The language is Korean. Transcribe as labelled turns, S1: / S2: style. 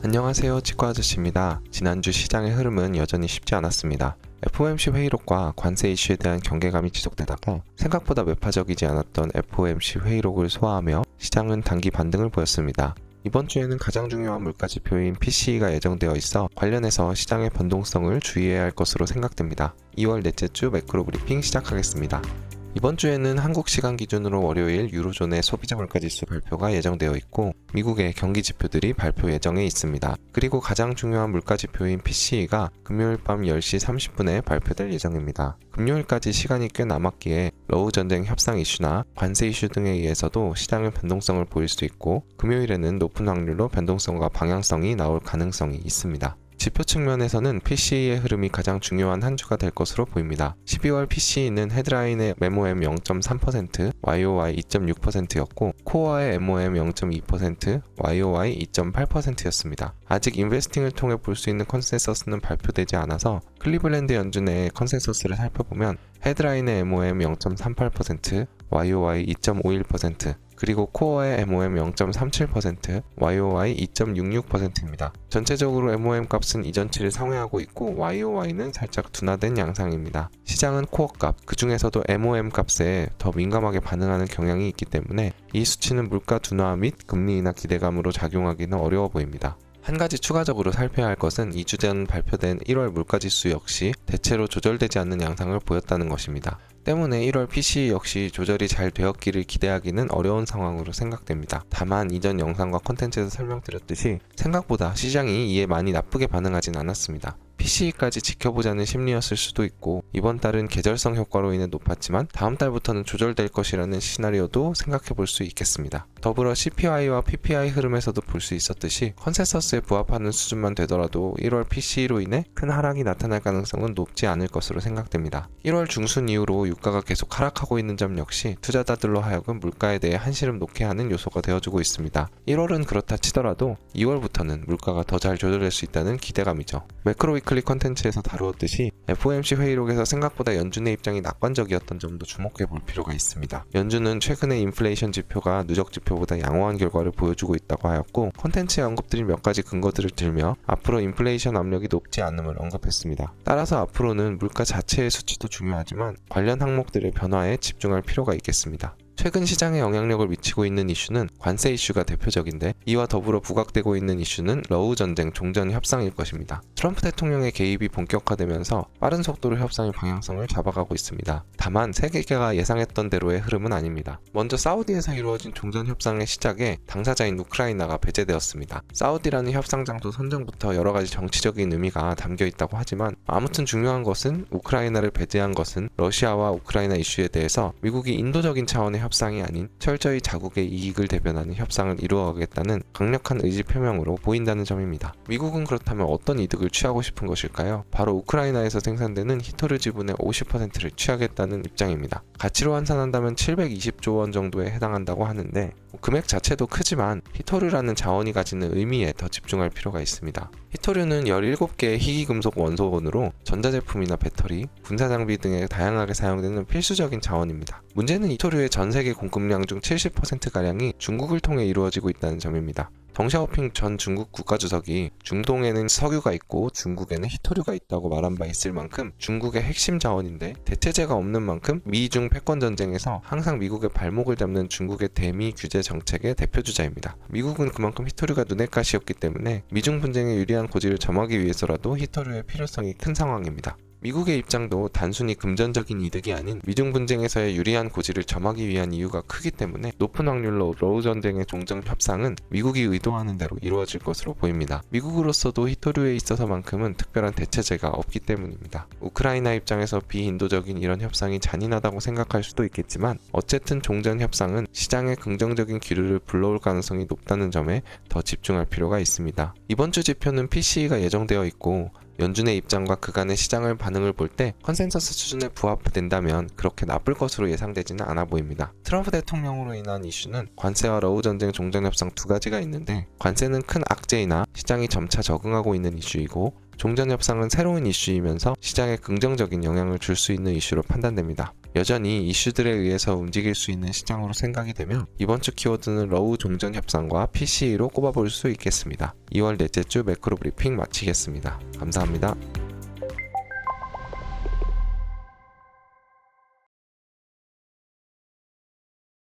S1: 안녕하세요 치과 아저씨입니다. 지난주 시장의 흐름은 여전히 쉽지 않았습니다. FOMC 회의록과 관세 이슈에 대한 경계감이 지속되다가 생각보다 매파적이지 않았던 FOMC 회의록을 소화하며 시장은 단기 반등을 보였습니다. 이번 주에는 가장 중요한 물가 지표인 PCE가 예정되어 있어 관련해서 시장의 변동성을 주의해야 할 것으로 생각됩니다. 2월 넷째 주 매크로 브리핑 시작하겠습니다. 이번 주에는 한국 시간 기준으로 월요일 유로존의 소비자 물가 지수 발표가 예정되어 있고 미국의 경기 지표들이 발표 예정에 있습니다. 그리고 가장 중요한 물가 지표인 PCE가 금요일 밤 10시 30분에 발표될 예정입니다. 금요일까지 시간이 꽤 남았기에 러우 전쟁 협상 이슈나 관세 이슈 등에 의해서도 시장의 변동성을 보일 수 있고 금요일에는 높은 확률로 변동성과 방향성이 나올 가능성이 있습니다. 지표 측면에서는 PCE의 흐름이 가장 중요한 한 주가 될 것으로 보입니다. 12월 PCE는 헤드라인의 MOM 0.3%, YOY 2.6%였고 코어의 MOM 0.2%, YOY 2.8%였습니다. 아직 인베스팅을 통해 볼 수 있는 컨센서스는 발표되지 않아서 클리블랜드 연준 의 컨센서스를 살펴보면 헤드라인의 MOM 0.38%, YOY 2.51%, 그리고 코어의 MOM 0.37%, YOY 2.66%입니다. 전체적으로 MOM 값은 이전치를 상회하고 있고 YOY는 살짝 둔화된 양상입니다. 시장은 코어 값, 그 중에서도 MOM 값에 더 민감하게 반응하는 경향이 있기 때문에 이 수치는 물가 둔화 및 금리 인하 기대감으로 작용하기는 어려워 보입니다. 한 가지 추가적으로 살펴야 할 것은 2주 전 발표된 1월 물가지수 역시 대체로 조절되지 않는 양상을 보였다는 것입니다. 때문에 1월 PC 역시 조절이 잘 되었기를 기대하기는 어려운 상황으로 생각됩니다. 다만 이전 영상과 컨텐츠에서 설명드렸듯이 생각보다 시장이 이에 많이 나쁘게 반응하진 않았습니다. PC까지 지켜보자는 심리였을 수도 있고 이번 달은 계절성 효과로 인해 높았지만 다음 달부터는 조절될 것이라는 시나리오도 생각해 볼 수 있겠습니다. 더불어 CPI와 PPI 흐름에서도 볼 수 있었듯이 컨센서스에 부합하는 수준만 되더라도 1월 PC로 인해 큰 하락이 나타날 가능성은 높지 않을 것으로 생각됩니다. 1월 중순 이후로 유가가 계속 하락하고 있는 점 역시 투자자들로 하여금 물가에 대해 한시름 놓게 하는 요소가 되어주고 있습니다. 1월은 그렇다 치더라도 2월부터는 물가가 더 잘 조절될 수 있다는 기대감이죠. 매크로 위클리 컨텐츠에서 다루었듯이 FOMC 회의록에서 생각보다 연준의 입장이 낙관적이었던 점도 주목해 볼 필요가 있습니다. 연준은 최근에 인플레이션 지표가 누적 지표보다 양호한 결과를 보여주고 있다고 하였고 컨텐츠에 언급드린 몇 가지 근거들을 들며 앞으로 인플레이션 압력이 높지 않음을 언급했습니다. 따라서 앞으로는 물가 자체의 수치도 중요하지만 관련 항목들의 변화에 집중할 필요가 있겠습니다. 최근 시장에 영향력을 미치고 있는 이슈는 관세 이슈가 대표적인데 이와 더불어 부각되고 있는 이슈는 러우 전쟁 종전 협상일 것입니다. 트럼프 대통령의 개입이 본격화되면서 빠른 속도로 협상의 방향성을 잡아가고 있습니다. 다만 세계가 예상했던 대로의 흐름은 아닙니다. 먼저 사우디에서 이루어진 종전 협상의 시작에 당사자인 우크라이나가 배제되었습니다. 사우디라는 협상 장소 선정부터 여러 가지 정치적인 의미가 담겨 있다고 하지만 아무튼 중요한 것은 우크라이나를 배제한 것은 러시아와 우크라이나 이슈에 대해서 미국이 인도적인 차원의 협상이 아닌 철저히 자국의 이익을 대변하는 협상을 이루어가겠다는 강력한 의지 표명으로 보인다는 점입니다. 미국은 그렇다면 어떤 이득을 취하고 싶은 것일까요? 바로 우크라이나에서 생산되는 히토류 지분의 50%를 취하겠다는 입장입니다. 가치로 환산한다면 720조 원 정도에 해당한다고 하는데 금액 자체도 크지만 히토류라는 자원이 가지는 의미에 더 집중할 필요가 있습니다. 히토류는 17개의 희귀금속 원소원으로 전자제품이나 배터리, 군사장비 등에 다양하게 사용되는 필수적인 자원입니다. 문제는 히토류의 전 세계 공급량 중 70%가량이 중국을 통해 이루어지고 있다는 점입니다. 덩샤오핑 전 중국 국가주석이 중동에는 석유가 있고 중국에는 히토류가 있다고 말한 바 있을 만큼 중국의 핵심 자원인데 대체제가 없는 만큼 미중 패권 전쟁에서 항상 미국의 발목을 잡는 중국의 대미 규제 정책의 대표 주자입니다. 미국은 그만큼 히토류가 눈엣 가시였기 때문에 미중 분쟁에 유리한 고지를 점하기 위해서라도 히토류의 필요성이 큰 상황입니다. 미국의 입장도 단순히 금전적인 이득이 아닌 미중 분쟁에서의 유리한 고지를 점하기 위한 이유가 크기 때문에 높은 확률로 러우 전쟁의 종전 협상은 미국이 의도하는 대로 이루어질 것으로 보입니다. 미국으로서도 히토류에 있어서만큼은 특별한 대체제가 없기 때문입니다. 우크라이나 입장에서 비인도적인 이런 협상이 잔인하다고 생각할 수도 있겠지만 어쨌든 종전 협상은 시장에 긍정적인 기류를 불러올 가능성이 높다는 점에 더 집중할 필요가 있습니다. 이번 주 지표는 PCE가 예정되어 있고 연준의 입장과 그간의 시장을 반응을 볼 때 컨센서스 수준에 부합된다면 그렇게 나쁠 것으로 예상되지는 않아 보입니다. 트럼프 대통령으로 인한 이슈는 관세와 러우 전쟁 종전 협상 두 가지가 있는데 관세는 큰 악재이나 시장이 점차 적응하고 있는 이슈이고 종전 협상은 새로운 이슈이면서 시장에 긍정적인 영향을 줄 수 있는 이슈로 판단됩니다. 여전히 이슈들에 의해서 움직일 수 있는 시장으로 생각이 되며 이번 주 키워드는 러우 종전 협상과 PCE로 꼽아볼 수 있겠습니다. 2월 넷째 주 매크로 브리핑 마치겠습니다. 감사합니다.